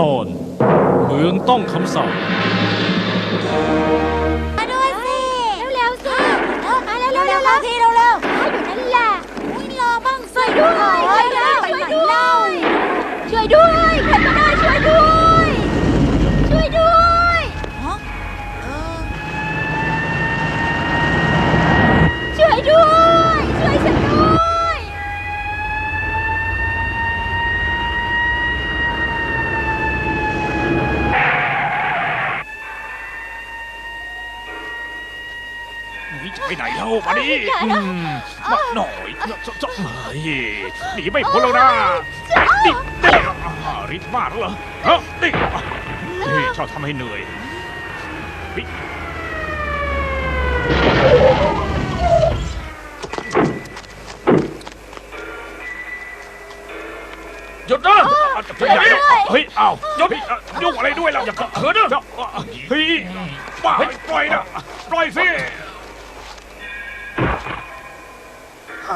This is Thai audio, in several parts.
ตอน เมืองต้องคำสาปมาด้วยสิเร็วๆสิเออมาเร็วๆเร็วๆพี่เร็วๆอยู่นั่นแหละอุ้ยรอบ้างช่วยด้วยช่วยด้วยช่วยด้วยช่วยด้วยใครก็ได้ช่วยด้วย ช่วยด้วยช่วยด้วย ช่วยฉันด้วย นี่จะ ไปไหนเล่ามาดิอืมมาหน่อยจะจะเฮ้ยหนีไม่พ้นแล้วนะนี่นี่อ่าริดมากเหรอฮะนี่นี่ชอบทำให้เหนื่อยนี่หยุดนะจะไปไหนเฮ้ยอ้าวหยุดยุ่งอะไรด้วยล่ะอย่าเขินนะเฮ้ยบ้าปล่อยนะปล่อยสิ อ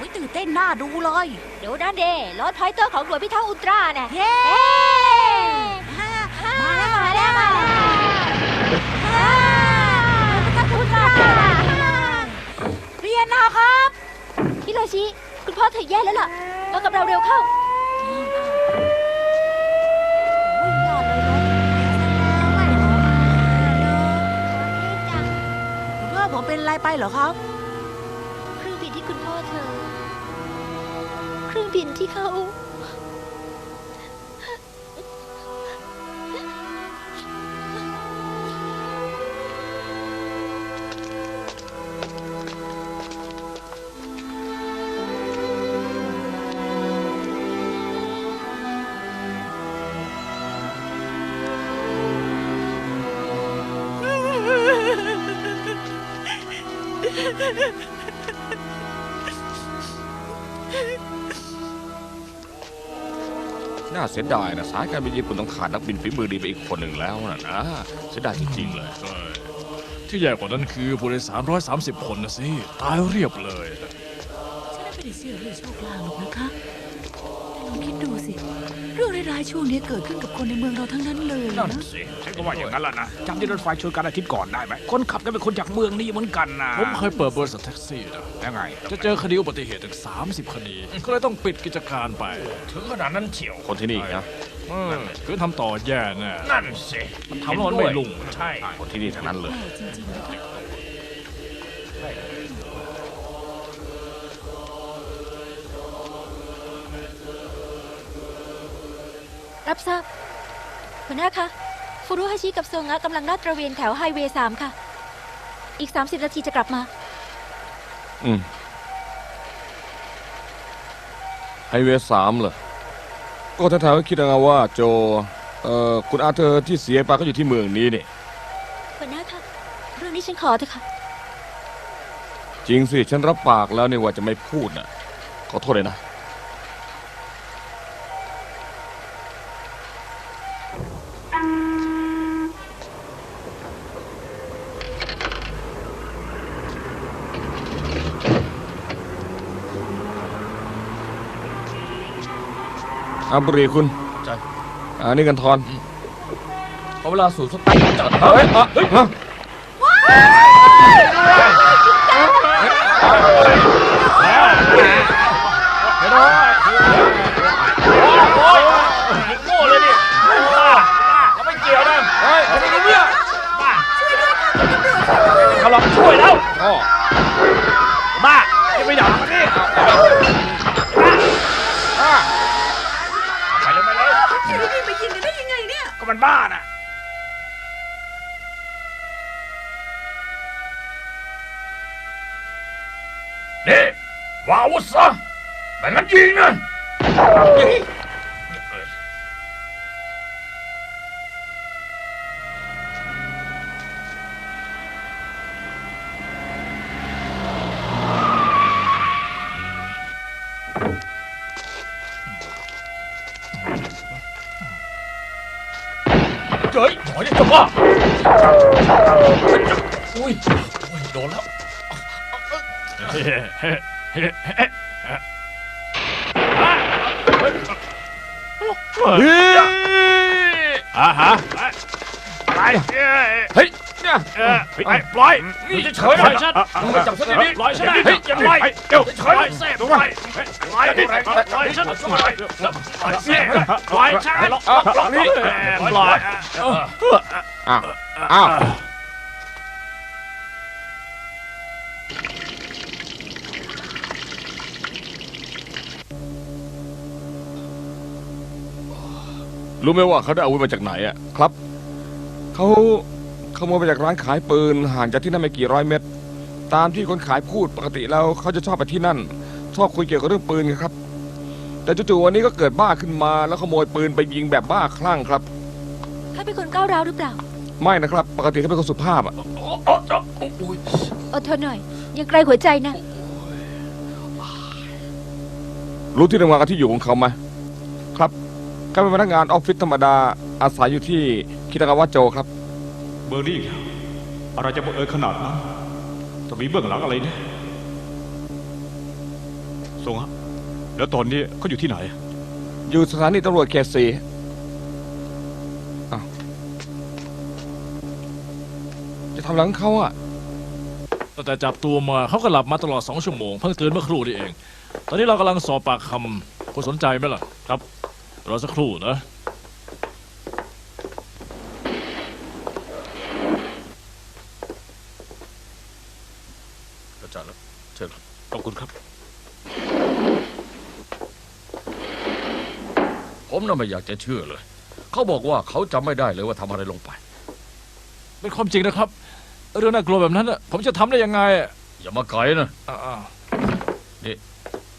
ุ้ยตื่นเต้นหน้าดูเลย เดี๋ยวนั่นเด้รถไฟเตอร์ของหน่วยพิทักษ์อุลตร้าเนี่ยเย้มาแล้วมาแล้วมาแล้วพิทักษ์อุลตร้าเรียนนะครับ ฮิโรชิ คุณพ่อเธอแย่แล้วล่ะมากับเราเร็วเข้า เป็นไรไปเหรอครับ เครื่องบินที่คุณพ่อเธอ เครื่องบินที่เขา น่าเสียดายนะสายการบินญี่ปุ่นต้องขาดนักบินฝีมือดีไปอีกคนหนึ่งแล้วนะนะเสียดายจริงๆเลย ใช่ที่แย่กว่านั้นคือผู้โดยสาร130คนนะสิ ตายเรียบเลย ฉันไม่ได้เชื่อเรื่องโชคลางหรอกนะคะ แต่ลองคิดดูสิ เรื่องร้ายๆช่วงนี้เกิดขึ้นกับคนในเมืองเราทั้งนั้นเลยนั่นนะสิฉันก็ว่าอย่างนั้นแหละนะจำที่รถไฟชนกันอาทิตย์ก่อนได้ไหมคนขับก็เป็นคนจากเมืองนี้เหมือนกันนะผมเคยเปิดบริษัทแท็กซี่นะยังไง จะเจอคดีอุบัติเหตุถึง 30 คดี ก็เลยต้องปิดกิจการไป ถึงขนาดนั้นเฉียวคนที่นี่นะเออคือทำต่อแย่แน่นั่นสิทำแล้วมันไม่ลุ่งใช่คนที่นี่ทั้งนั้นเลยแย่จริงๆ รับทราบหัวหน้าคะฟูรุฮาชิกับโซงะกำลังลาดตระเวนแถวไฮเวย์สามค่ะ อีก 30 นาทีจะกลับมา อืมไฮเวย์สามเหรอ ก็แถวๆคิดเอาว่าโจ เอ่อ คุณอาเธอร์ที่เสียไปก็อยู่ที่เมืองนี้นี่ หัวหน้าคะเรื่องนี้ฉันขอเถอะค่ะ จริงสิ ฉันรับปากแล้วเนี่ยว่าจะไม่พูดนะขอโทษเลยนะ อาบุรีคุณจ้ะอ่านี่กันทอน ขอเวลาสูตรสตันจัดเฮ้ยอะฮะเห็นไหมโอ้ยโง่เลยดิบ้าเขาไม่เกี่ยวนะเฮ้ยทำไมกันเนี่ยบ้าเขาลองช่วยแล้วอ๋อบ้าจะไปด่ามันดิบ้ มันบ้าน่ะนี่วาวุธซะไม่งั้นยิงนะ นี่จะเฉยหน่อยฉันมึงมาจับฉันดีปล่อยฉันเฮ้ยยังไงเดี๋ยวปล่อยเสพปลอยปล่อยปล่อยฉันลอยเสพลอยฉันลอยปล่ลอยอ้าวอ้าวรู้ไหมว่าเขาได้อาวุธมาจากไหนอะครับ เขา ขโมยมาจากร้านขายปืนห่างจากที่นั่นไม่กี่ร้อยเมตร ตามที่คนขายพูดปกติแล้วเขาจะชอบไปที่นั่น ชอบคุยเกี่ยวกับเรื่องปืนไงครับ แต่จู่ๆวันนี้ก็เกิดบ้าขึ้นมาแล้วขโมยปืนไปยิงแบบบ้าคลั่งครับ เขาเป็นคนก้าวร้าวหรือเปล่า ไม่นะครับ ปกติเขาเป็นคนสุภาพอะอดทนหน่อย ยังไกลหัวใจนะ รู้ที่ทำงานกับที่อยู่ของเขาไหมครับเขาเป็นพนักงานออฟฟิศธรรมดาอาศัยอยู่ที่คิตากาวะโจครับ เบอร์รี่อะไรจะบังเอิญขนาดนั้นจะมีเบื้องหลังอะไรเนี่ยส่งฮะแล้วตอนนี้เขาอยู่ที่ไหน อยู่สถานีตำรวจเขตสีอ้าวจะทำหลังเขาอะตั้งแต่จับตัวมาเขาก็หลับมาตลอดสองชั่วโมงเพิ่งตื่นเมื่อครู่นี่เอง ตอนนี้เรากำลังสอบปากคำคุณสนใจไหมล่ะ ครับรอสักครู่นะ อาจารย์แล้วเชิญครับ ขอบคุณครับ ผมน่ะไม่อยากจะเชื่อเลย เขาบอกว่าเขาจำไม่ได้เลยว่าทำอะไรลงไป เป็นความจริงนะครับ เรื่องน่ากลัวแบบนั้นน่ะผมจะทำได้ยังไงอะอย่ามาไกลนะอ่า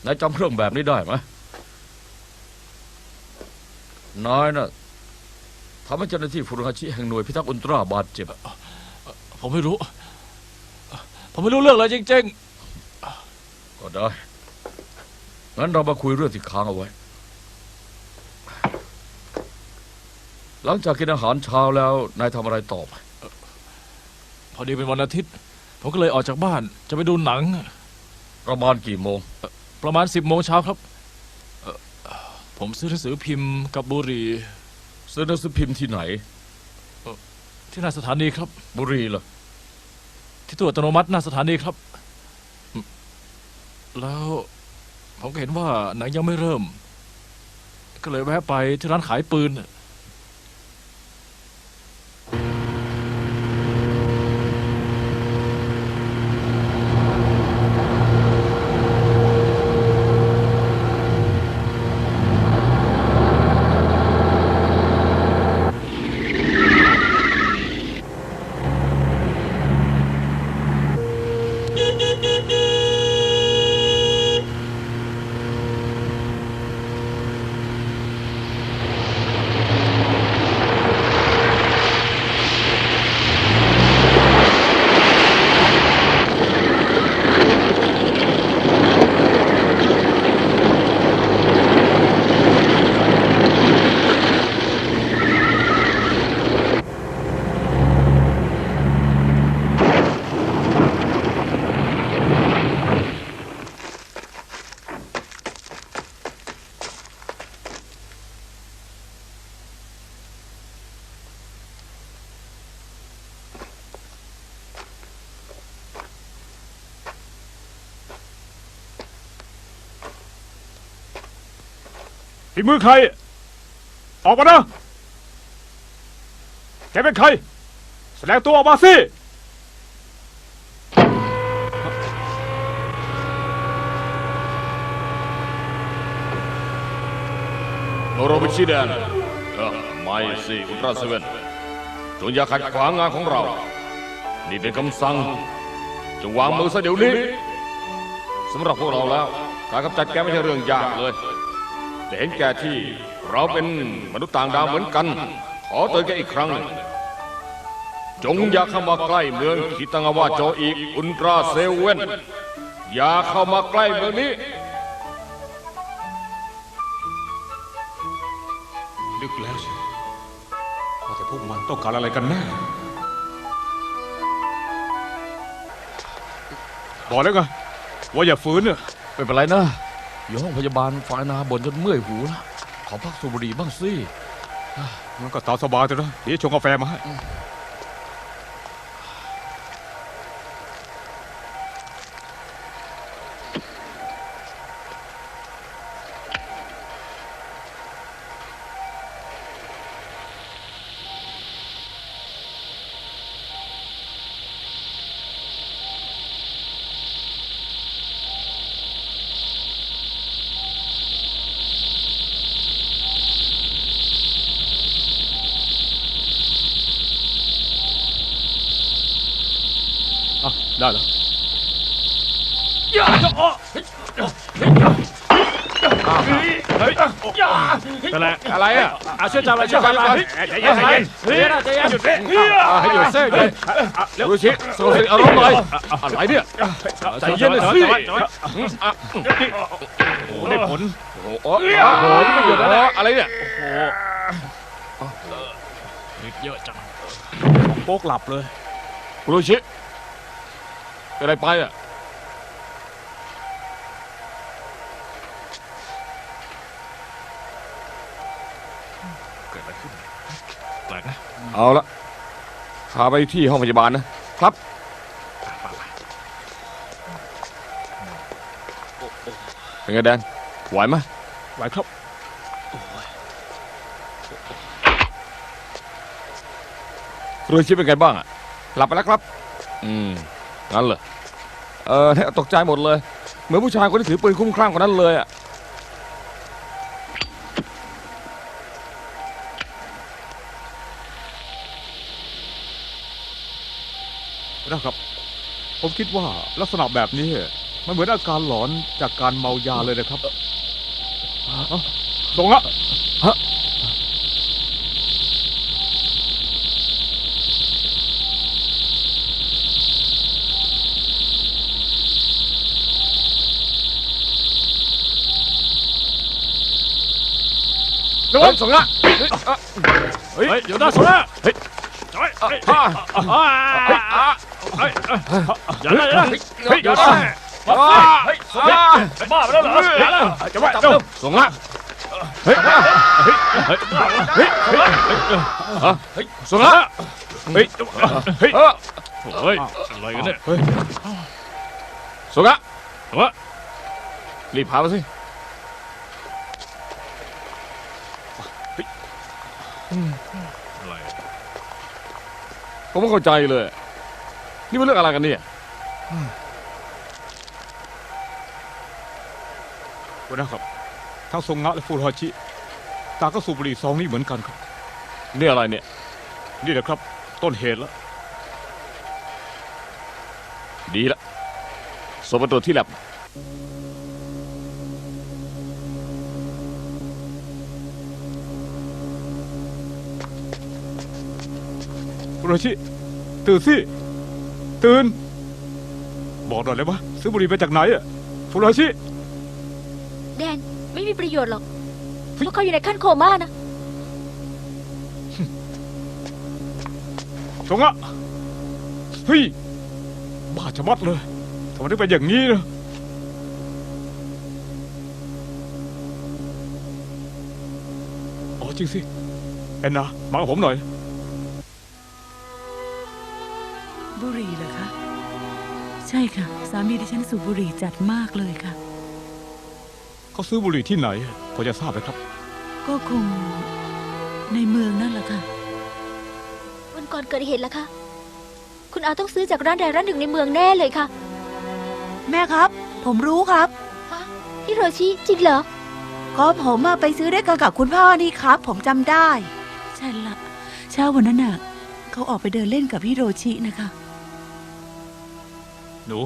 นายจำเรื่องแบบนี้ได้ไหมนายน่ะทำให้เจ้าหน้าที่ฟุรุฮาชิแห่งหน่วยพิทักษ์อุลตร้าบาดเจ็บๆผมไม่รู้ ผมไม่รู้เรื่องเลยจริงก็ได้งั้นเรามาคุยเรื่องที่ค้างเอาไว้ หลังจากกินอาหารเช้าแล้วนายทำอะไรต่อไปๆพอดีเป็นวันอาทิตย์ ผมก็เลยออกจากบ้านจะไปดูหนัง ประมาณกี่โมง ประมาณสิบโมงเช้าครับเอ่อผมซื้อหนังสือพิมพ์กับบุหรี่ซื้อหนังสือพิมพ์ที่ไหน ที่หน้าสถานีครับ บุรีเหรอที่ตัวอัตโนมัติหน้าสถานีครับอืมแล้วผมก็เห็นว่าหนังยังไม่เริ่ม ก็เลยแวะไปที่ร้านขายปืน ฝีมือใคร ออกมานะแกเป็นใคร แสดงตัวออกมาสิโรบิชิแดนเออไม่สิอุตราเซเว่นจงอย่าขัดขวางงานของเรา นี่เป็นคำสั่งจงวางมือซะเดี๋ยวนี้สำหรับพวกเราแล้ว การกำจัดแกไม่ใช่เรื่องยากเลย แต่เห็นแก่ที่เราเป็นมนุษย์ต่างดาวเหมือนกัน ขอเตือนแกอีกครั้งหนึ่งจงอย่าเข้ามาใกล้เมืองคิตังาวาโจอีกอุลตราเซเว่นอย่าเข้ามาใกล้เมืองนี้นึกแล้วใช่ว่าแต่พวกมันต้องการอะไรกันแน่บอกแล้วไงว่าอย่าฝืนเน่ะไม่เป็นไรนะ อยู่ห้องพยาบาลฝ่ายนาบ่นจนเมื่อยหูแล้วขอพักสูบบุหรี่บ้างสิงั้นก็ตามสบายเถอะนะเดี๋ยวชงกาแฟมาให้ ได้แล้วนั่นแหละอะไรอะอาช่วยจับอะไรช่วยจับอะไรใจเย็นใจเย็นเฮ้ยใจเย็นอะให้หยุดเส้นเลยดูชิสงบสติอารมณ์หน่อยอะไรเนี่ยใจเย็นหน่อยสิโอ้ได้ผลโอ้โหโอ้โหนี่ไม่หยุดแล้วอะไรเนี่ยฤทธิ์เยอะจังโป๊กหลับเลยคุณดูชิ เป็นอะไรไปอะเกิดอะไรขึ้นแปลกนะเอาละพาไปที่ห้องพยาบาลนะครับเป็นไงแดนไหวไหมไหวครับคุณดูชิเป็นไงบ้างอะหลับไปแล้วครับ อืมงั้นเหรอ เออเนี่ยตกใจหมดเลย เหมือนผู้ชายคนที่ถือปืนคุ้มคลั่งคนนั้นเลยอะนะครับ ผมคิดว่าลักษณะแบบนี้ มันเหมือนอาการหลอนจากการเมายาเลยนะครับเอ้าส่งอะฮะ ระวัเฮ้งยส่งละเฮ้ยเดี๋ยวนะโซล่าเฮ้ยอะอย่าเลยนะเฮ้ยเดี๋ยวนะอะเฮ้ยส่งละบ้าไปแล้วเหรออย่าเลยจะว่าจับเจ้าเริ่มส่งละเฮ้ยเฮ้ยเฮ้ยเฮ้ยส่งละเฮ้ยเฮ้ยเออเฮ้ยอะไรกันเนี่ยส่งละวะรีบพาไปสิ อะไรผมไม่เข้าใจเลย นี่มันเรื่องอะไรกันเนี่ยหัวหน้าครับทั้งทรงงะและฟูรฮาชิต่างก็สูบบุหรี่ซองนี้เหมือนกันครับ นี่อะไรเนี่ย นี่แหละครับ ต้นเหตุแล้วดีละส่งไปตรวจที่แลบ ฟูรฮาชิ ตื่นสิ ตื่น บอกหน่อยเลยว่าซื้อบุหรี่มาจากไหนอะฟูรฮาชิ แดนไม่มีประโยชน์หรอกพวกเขาอยู่ในขั้นโคม่านะทรงงะเฮ้ยบ้าชะมัดเลยทำไมถึงเป็นอย่างนี้นะอ๋อจริงสิแอนนามากับผมหน่อย บุหรี่เหรอคะ ใช่ค่ะ สามีดิฉันสูบบุหรี่จัดมากเลยค่ะ เขาซื้อบุหรี่ที่ไหนพอจะทราบไหมครับ ก็คงในเมืองนั่นแหละค่ะ วันก่อนเกิดเหตุแล้วค่ะคุณอาต้องซื้อจากร้านใดร้านหนึ่งในเมืองแน่เลยค่ะ แม่ครับ ผมรู้ครับ ฮะฮิโรชิจริงเหรอ ก็ผมมาไปซื้อด้วยกันกับคุณพ่อนี่ครับ ผมจำได้ ใช่ละเช้าวันนั้นน่ะ เขาออกไปเดินเล่นกับพี่โรชินะคะ หนู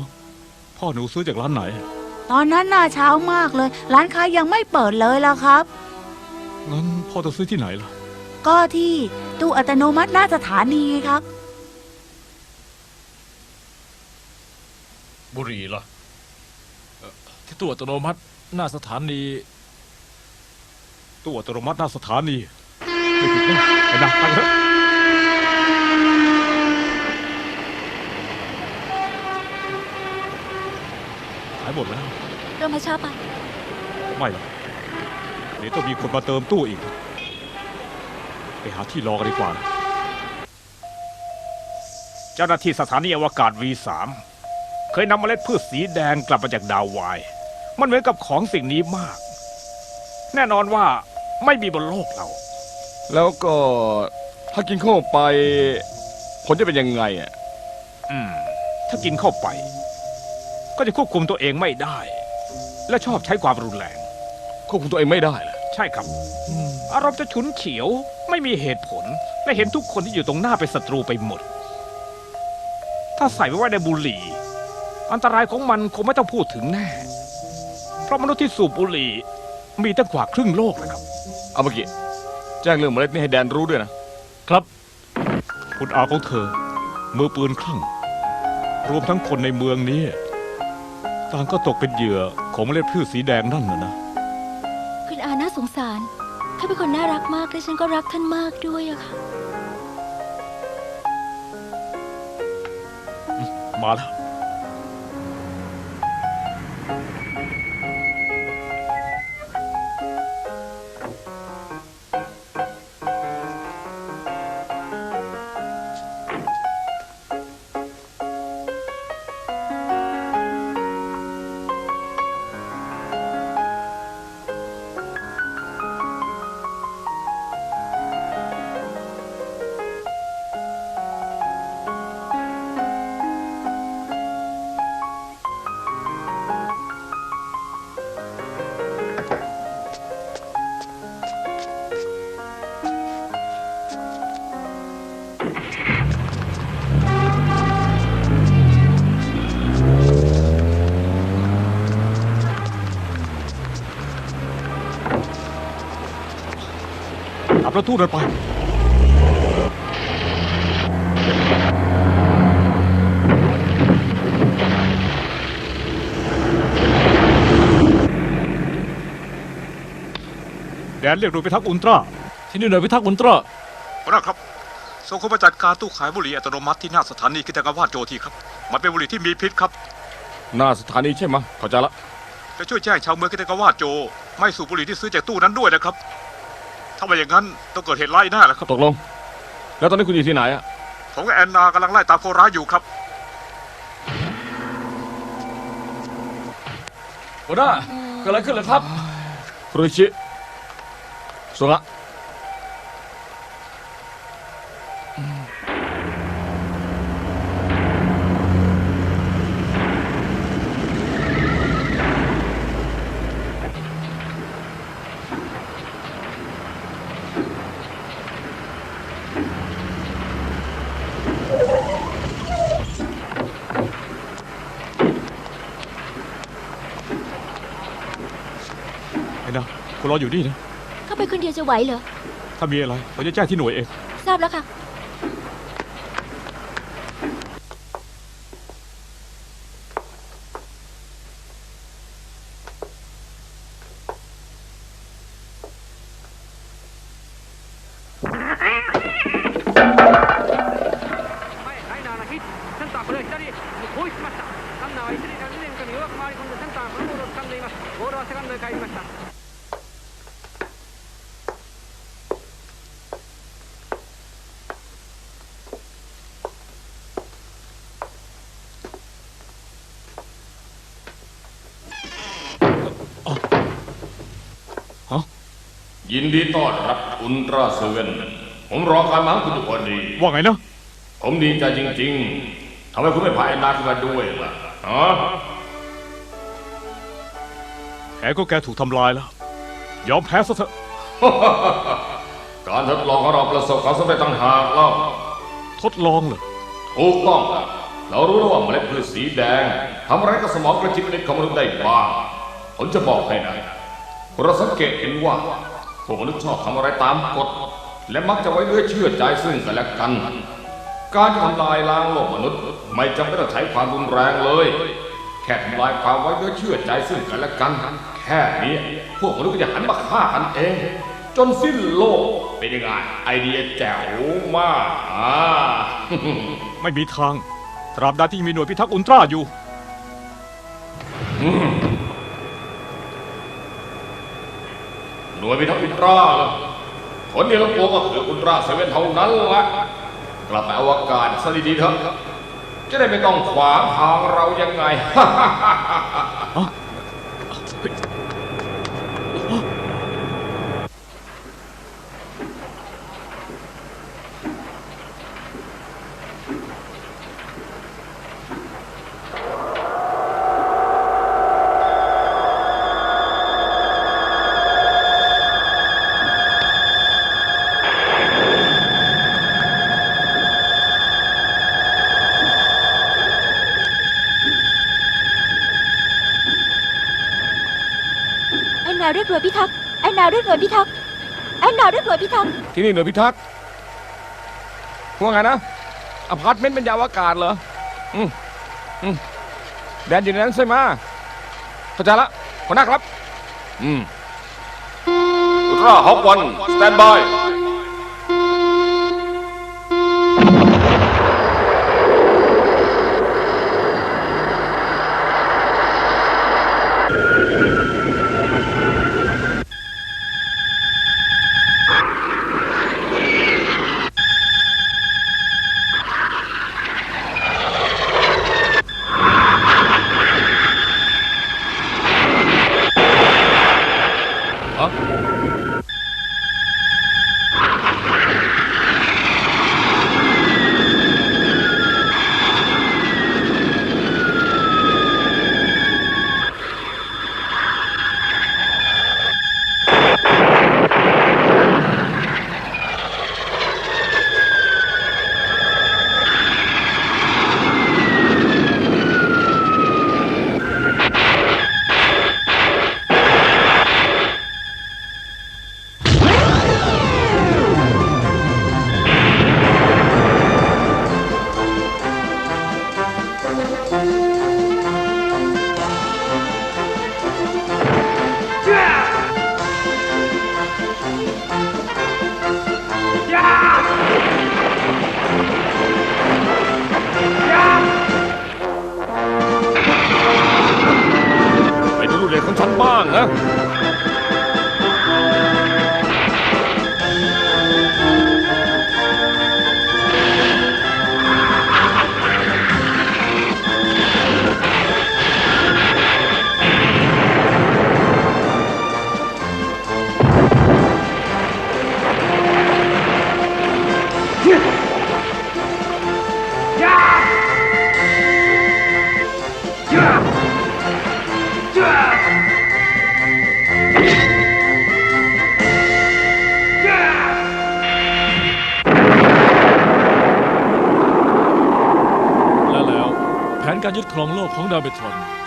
พ่อหนูซื้อจากร้านไหน ตอนนั้นน่ะเช้ามากเลย ร้านค้ายังไม่เปิดเลยละครับ งั้นพ่อจะซื้อที่ไหนล่ะ ก็ที่ตู้อัตโนมัติหน้าสถานีไงครับ บุหรี่เหรอเอ่อที่ตู้อัตโนมัติหน้าสถานี ตู้อัตโนมัติหน้าสถานีไม่ผิดนะไอ้นะไปเถอะขาย หมดแล้วไปเรามาช้าไป ไม่หรอกเดี๋ยวต้องมีคนมาเติมตู้อีก ไปหาที่รอกันดีกว่านะเจ้าหน้าที่สถานีอวกาศ V3 เคยนำเมล็ดพืชสีแดงกลับมาจากดาววาย มันเหมือนกับของสิ่งนี้มาก แน่นอนว่าไม่มีบนโลกเรา แล้วก็ถ้ากินเข้าไป ผลจะเป็นยังไงอะ อืม ถ้ากินเข้าไป ก็จะควบคุมตัวเองไม่ได้ และชอบใช้ความรุนแรง ควบคุมตัวเองไม่ได้เหรอใช่ครับ อารมณ์จะฉุนเฉียว ไม่มีเหตุผล และเห็นทุกคนที่อยู่ตรงหน้าเป็นศัตรูไปหมด ถ้าใส่ไว้ในบุหรี่ อันตรายของมันคงไม่ต้องพูดถึงแน่ เพราะมนุษย์ที่สูบบุหรี่มีตั้งกว่าครึ่งโลกนะครับ เอาเมื่อกี้แจ้งเรื่องเมล็ดนี่ให้แดนรู้ด้วยนะครับ คุณอาของเธอ มือปืนคลั่ง รวมทั้งคนในเมืองนี้ ต่างก็ตกเป็นเหยื่อของเมล็ดพืชสีแดงนั่นนะนะ คุณอาน่าสงสารเขาเป็นคนน่ารักมากและฉันก็รักท่านมากด้วยอะค่ะ มาแล้ว ระตูเดินไป แดนเรียกโดยไปทักษ์อุลตร้า ที่นี่หน่วยพิทักษ์อุลตร้า หัวหน้าครับส่งคนมาจัดการตู้ขายบุหรี่อัตโนมัติที่หน้าสถานีกิจการวาดโจทีครับ มันเป็นบุหรี่ที่มีพิษครับ หน้าสถานีใช่ไหมะเข้าใจละ จะช่วยแจ้งชาวเมืองกิจการวาดโจ ไม่สูบบุหรี่ที่ซื้อจากตู้นั้นด้วยนะครับ ถ้าไม่อย่างนั้นต้องเกิดเหตุร้ายแน่แหละครับ ตกลง แล้วตอนนี้คุณอยู่ที่ไหนอะผมกับแอนนากำลังไล่ตามคนร้ายอยู่ครับ หัวหน้าเกิดอะไรขึ้นเหรอครับ คุริชิสุระ คุณรออยู่นี่นะ เข้าไปคนเดียวจะไหวเหรอ ถ้ามีอะไรผมจะแจ้งที่หน่วยเอง ทราบแล้วค่ะ ยินดีต้อนรับอุลตราเซเว่นผมรอการมาของคุณอยู่พอดี ว่าไงนะผมดีใจจริง ๆทำไมคุณไม่พาไอ้นาขึ้นมาด้วยล่ะฮะแผนก็แกถูกทำลายแล้ว ยอมแพ้ซะเถอะ การทดลองของเราประสบความสำเร็จต่างหากเล่าทดลองเหรอถูกต้องครับเรารู้แล้วว่าเมล็ดพืชสีแดงทำอะไรกับสมองกระจิตเล็กของมนุษย์ได้บ้างผมจะบอกให้นะเราสังเกตเห็นว่า พวกมนุษย์ชอบทำอะไรตามกฎ และมักจะไว้เนื้อเชื่อใจซึ่งกันและกัน การทำลายล้างโลกมนุษย์ ไม่จำเป็นต้องใช้ความรุนแรงเลย แค่ทำลายความไว้เนื้อเชื่อใจซึ่งกันและกัน แค่นี้พวกมนุษย์ก็จะหันมาฆ่ากันเอง จนสิ้นโลกเป็นยังไงไอเดียแจ๋วมากอ่า ไม่มีทาง ตราบใดที่ยังมีหน่วยพิทักษ์อุลตร้าอยู่ หน่วยพิทักษ์อุลตร้าเหรอคนเดียวตัวก็คืออุลตร้าเซเว่นเท่านั้นละกลับไปอวกาศซะดีๆเถอะจะได้ไม่ต้องขวางทางเรายังไง นนาเรียกหน่วยพิทักษ์แอนนาเรียกหน่วยพิทักษ์แอนนาเรียกหน่วยพิทักษ์ที่นี่หน่วยพิทักษ์ว่าไงนะอพาร์ตเมนต์เป็นยานอวกาศเหรออืมอืมแดนอยู่ในนั้นใช่ไหมเข้าใจละหัวหน้าครับ อืมอุลตร้าฮอกวันสแตนบาย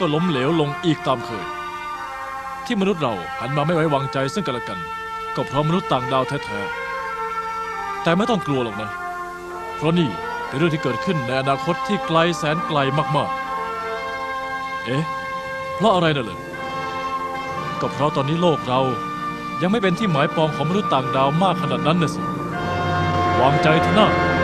ก็ล้มเหลวลงอีกตามเคย ที่มนุษย์เราหันมาไม่ไว้วางใจซึ่งกันและกัน ก็เพราะมนุษย์ต่างดาวแท้ๆแต่ไม่ต้องกลัวหรอกนะ เพราะนี่เป็นเรื่องที่เกิดขึ้นในอนาคตที่ไกลแสนไกลมากๆ เอ๊ะเพราะอะไรน่ะเลยก็เพราะตอนนี้โลกเรายังไม่เป็นที่หมายปองของมนุษย์ต่างดาวมากขนาดนั้นน่ะสิวางใจเถอะนะ